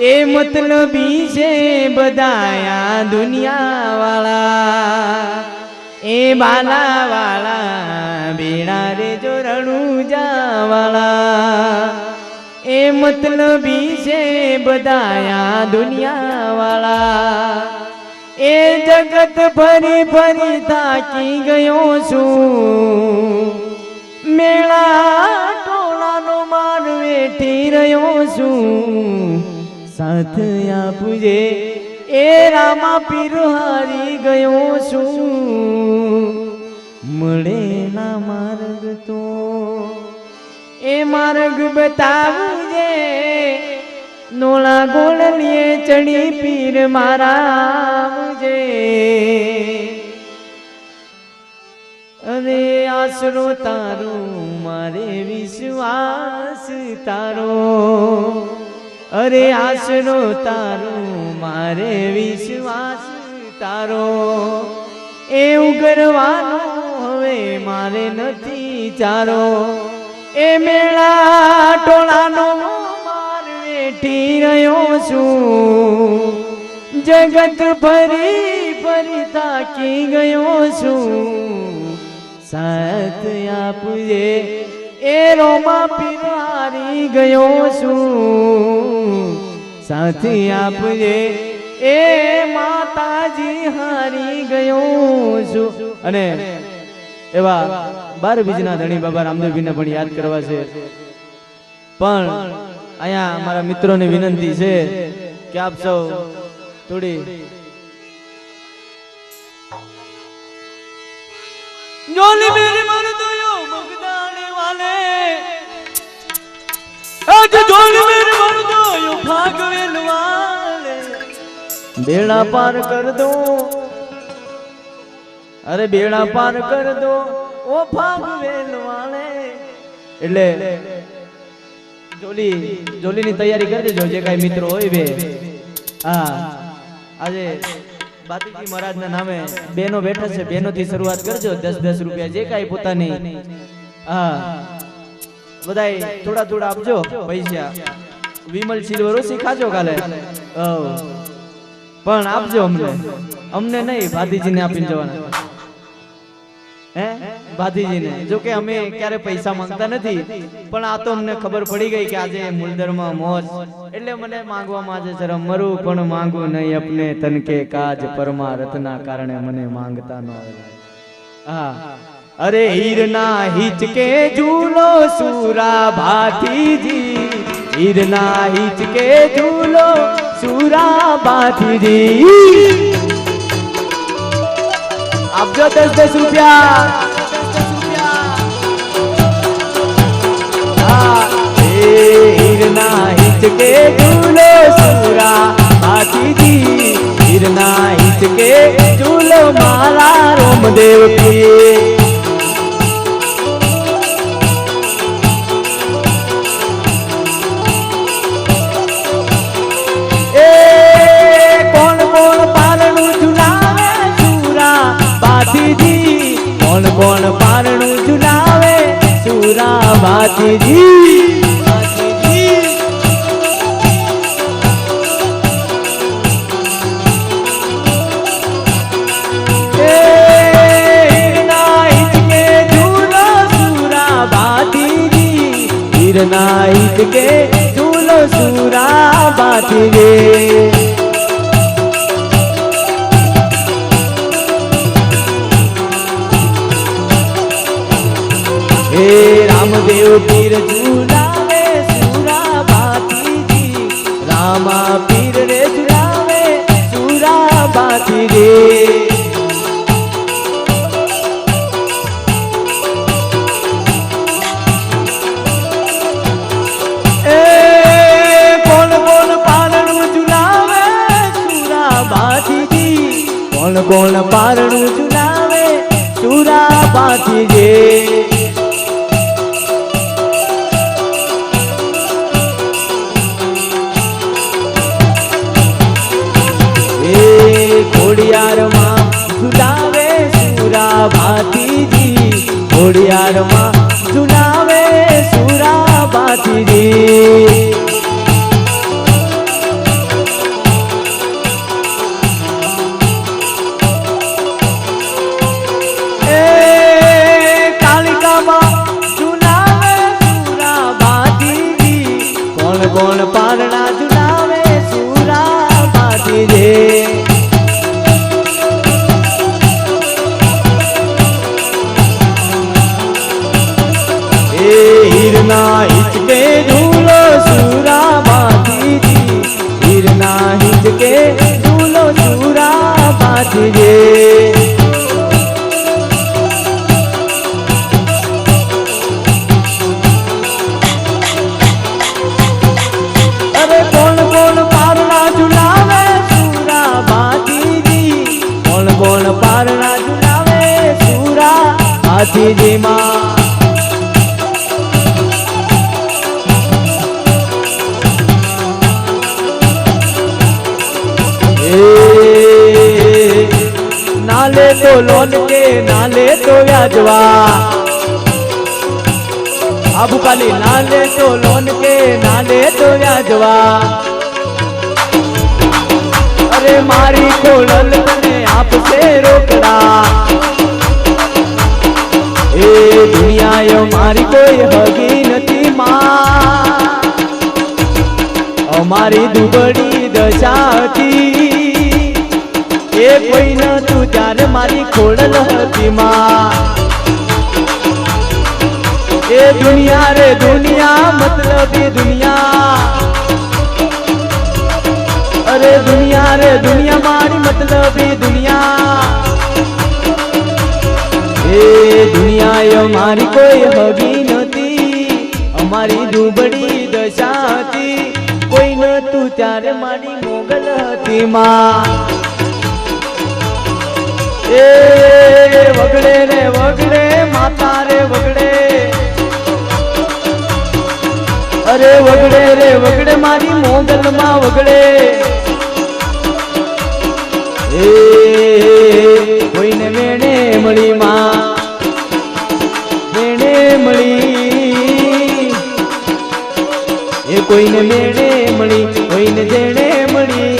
એ મતલબી છે બધાયા દુનિયા વાળા એ બાલા વાળા બેડા રે જો જાવાળા એ મતલબી છે બધાયા દુનિયા વાળા એ જગત ફરી ફરી થાકી ગયો છું. મેળા ટોળાનો માર વેઠી રહ્યો છું. સાથ આપજે એ રામા પીર હારી ગયો છું. મળે ના માર્ગ તો. એ માર્ગ બતાવજે. નોળા ગોળલીએ ચડી પીર મારા જે અરે આશરો તારો, મારે વિશ્વાસ તારો. અરે આશરો તારો મારે વિશ્વાસ તારો. એ ઉગરવાનો હવે મારે નથી ચારો. એ મેળા ટોળાનો માર વેઠી રહ્યો છું. જગત ફરી ફરી તાકી ગયો છું. સાથ આપજે. એ રોમા પીર હારી ગયો છું. સાથ આપજે એ માતાજી હારી ગયો છું. અને એવા બાર બીજના ધણી બાબા રામદેવજીને પણ યાદ કરવા છે. પણ અહીંયા મારા મિત્રોને વિનંતી છે કે આપ સૌ થોડી જોલી બેડા પાર કર દો. અરે બેડા પાર કર દો. ઓ ભાગવેલ વાલે એટલે જોલી, જોલીની તૈયારી કરી દેજો, જે કાંઈ મિત્રો હોય બે. હા. આજે બાતીજી મહારાજના નામે બેનો બેઠા છે. બેનો થી શરૂઆત કરજો. દસ દસ રૂપિયા જે કાંઈ પોતાની. હા. બધાય થોડા થોડા આપજો. પૈસા. વિમલ સિલ્વર ઓછી ખાજો કાલે પણ આપજો અમને. અમને નહીં, ભાતીજીને આપીને જવાના. હે? ભાતીજીને. જો કે અમે ક્યારે પૈસા માંગતા નથી, પણ આ તો અમને ખબર પડી ગઈ કે આજે મૂલદરમાં મોજ. એટલે મને માંગવામાં આજે જરા મરું પણ માંગુ નહીં અપને તનકે કાજ કાજ પરમારથના કારણે મને માંગતા ન આવે હા. અરે હીરના હિચકે ઝૂલો સુરા ભાતીજી હીરના હિચકે ઝૂલો સુરા ભાતીજી આપજો દસ દસ રૂપિયા. હીરના હિચકે ઝૂલો સુરા હાથીજી હીરના હિચકે ઝૂલો મારા રોમદેવ પીએ સુરા બાતીજી કે ઝૂલો સુરા બાતીજી હીરના ખોડિયારમાં ઝુલાવે સુરા ભાતીજી ઘોડિયારમાં ઝુલાવે સુરા ભાતીજી બાંધીજી માં. નાલે તો લોન કે નાલે તો વ્યાજવા. આબુ પાલી નાલે તો લોન કે નાલે તો વ્યાજવા. અરે મારી કોળલ તને આપશે રોકડા. દુનિયા મારી કોઈ હગી નથી માં. અમારી દુબળી દશા હતી. એ કોઈ ન તું ત્યારે મારી ખોડલ હતી માં. એ દુનિયા રે દુનિયા, મતલબ એ દુનિયા. અરે દુનિયા રે દુનિયા, મારી મતલબ દુનિયા. એ દુનિયા મારી કોઈ હગી નથી, અમારી ડૂબડી દશા હતી કોઈ નતું ત્યારે મારી મોગલ હતી માં. એ વગડે રે વગડે, માતા રે વગડે. અરે વગડે રે વગડે, મારી મોગલ માં વગડે. એ કોઈને મેળે મળી, કોઈને જેણે મળી,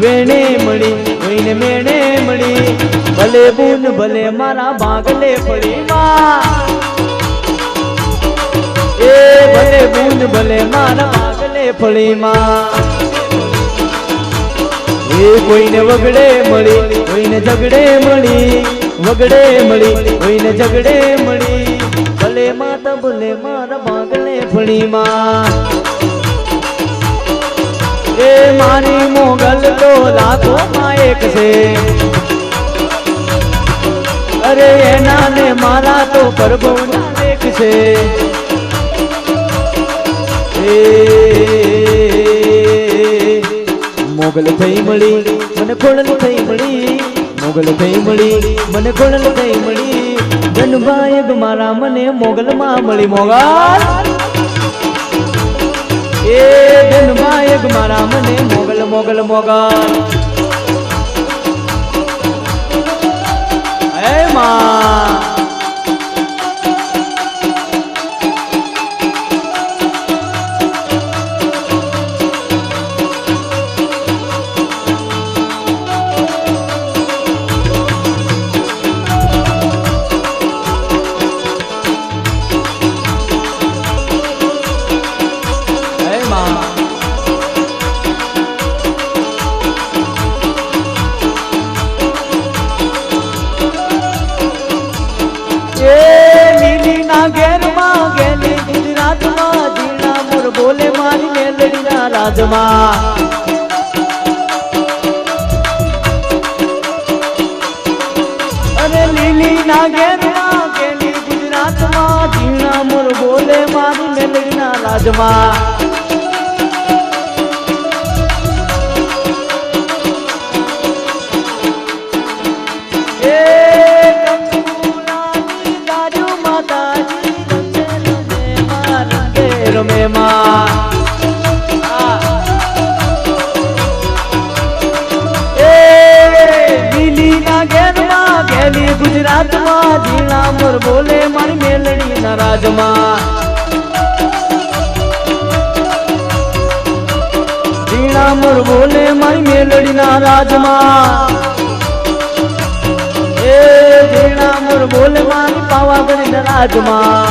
વેણે મળી, કોઈને મેળે મળી. ભલે બૂન, ભલે મારા ભાગલે પડી એ ભલે બૂન, ભલે મારા ભાગલે પડી એ કોઈને વગડે મળી, કોઈને ઝગડે મળી, વગડે મળી, કોઈને ઝગડે મળી. ભલે માતા, ભલે મારા ભાગલે ફળી માં. એ મારી મોગલ તો લાખો એક છે. અરે એના ને મારા તો પ્રભુ એક છે. મોગલ થઈ મળી, મને ખોડલ થઈ મળી, મોગલ થઈ મળી, મને ખોડલ થઈ મળી. ધનભાઈ મારા મને મોગલ માં મળી. મોગલ! એ ધનભાઈ મારા મને મોગલ મોગલ મોગલ. હે માં. રાજમાં અરે લીલી ના ઘેરમાં ગેલી ગુજરાતમાં. જીણા મોર બોલે મારી મેલડીના રાજમાં. મોર બોલે મારી મેલડી ના રાજમાં. ઝીણા મોર બોલે મારી મેલડી ના રાજમાં. એ ઝીણા મોર બોલે મારી પાવાગઢ ના રાજમાં.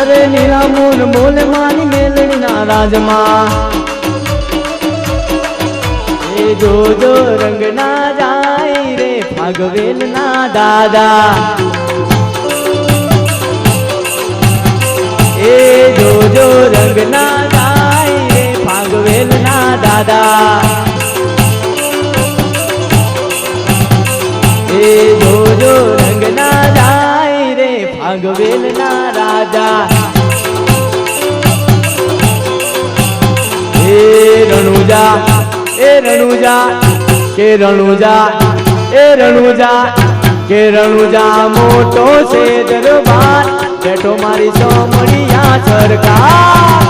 અરે અરે મોર બોલે મારી મેલડીના રાજમાં. એ જોજો રંગ ના જાય રે ભાગવેલ ના દાદા એ જોજો રંગ ના જાય રે ભાગવેલ ના દાદા એ જોજો રંગ ના જાય રે ફાગવેલ ના રાજા એ રણુજા એ રણુજા કે રણુજા એ રણુજા કે રણુજા મોટો છે દરબાર, બેઠો મારી સોમણિયા સરકાર.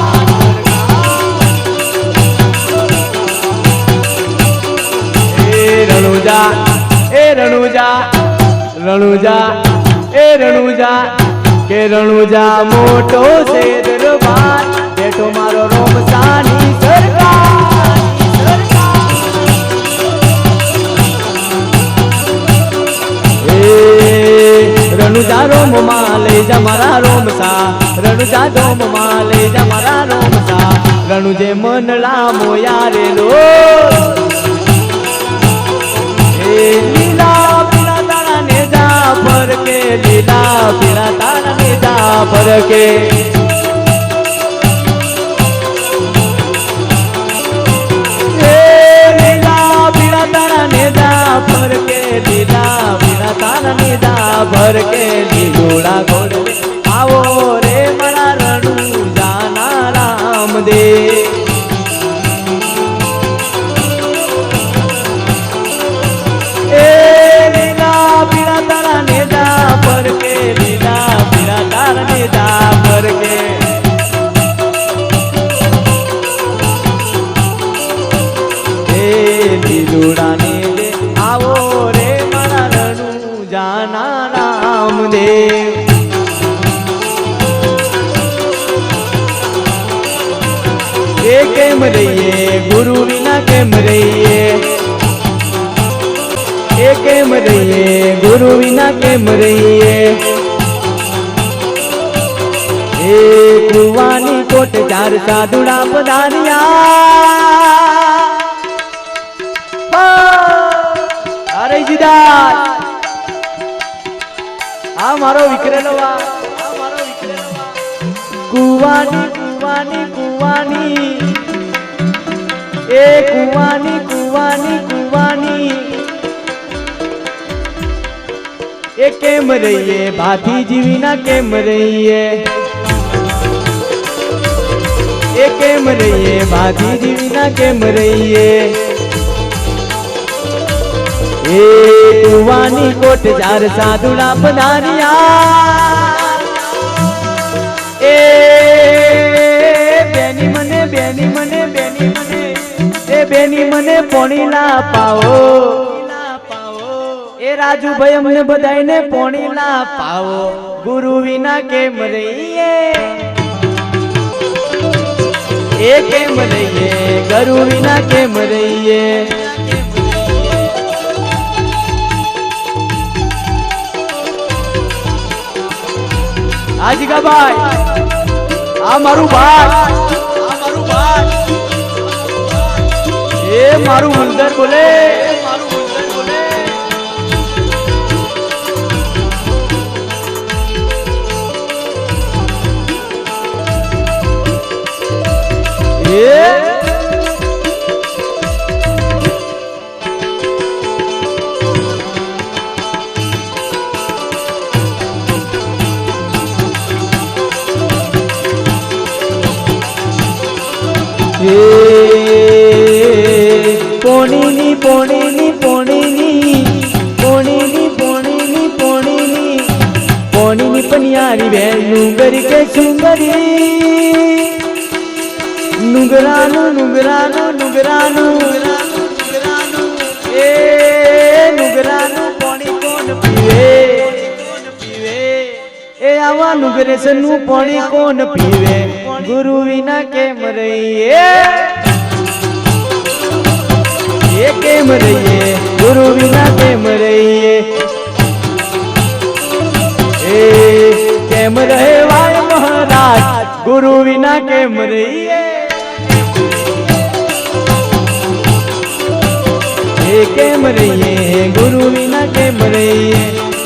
એ રણુજા એ રણુજા રણુજા, એ રણુજા કે રણુજા મોટો છે દરબાર, બેઠો મારો રોમસાની સરકાર. રણુજા રોમમાં લઈ જા મારા રોમ સા રણુજા રોમમાં લઈ જા મારા રોમસા. રણુજે મનલા મોયા રે લો. એ લીલા પીળા તારા ને જા ફરકે, લીલા પીળા તારા ને જા ફરકે. એ ને કે લીલોડા ગોળ કેમ રહીએ? ગુરુ વિના કેમ રહીએ? એ કુવાની કોટ ચાર સાધુડા પધાર્યા. અરે જીદાર આ મારો વિકરેલો આ. કુવાની કુવાની કુવાની. એ કુવાની કુવાની કુવાની. એ કેમ રહીએ? ભાથી જીવીના કેમ રહીએ? એ કેમ રહીએ? ભાથી જીવીના કેમ રહીએ? એ કુવાની કોટ ચાર સાધુડા પધાર્યા. એ બેની મને બેની મને બેની મને, એ બેની મને પોણીલા પાવો એ રાજુભાઈ અમને બધાને પોણી ના પાવો. ગુરુ વિના કેમ રહીએ? એ કેમ રહીએ? ગુરુ વિના કેમ રહીએ? આજીકા ભાઈ આ મારું ભાઈ? આ મારું ભાઈ એ મારું મંદર બોલે. એ પોણીની પોણીની પોણીની પોણીની પોણીની પોણીની. પોણીની પનિયારી બેન નુગરી કે સુંદરી. નુગરાનું નુગરાનું નુગરાનું એ આવા નુગરેશનું પાણી કોણ પીવે? ગુરુ વિના કેમ રહીએ? એ કેમ રહીએ? ગુરુ વિના કેમ રહીએ? એ કેમ રહેવાય મહારાજ? ગુરુ વિના કેમ રહીએ? કેમ રહીએ? ગુરુ વિના કેમ રહીએ?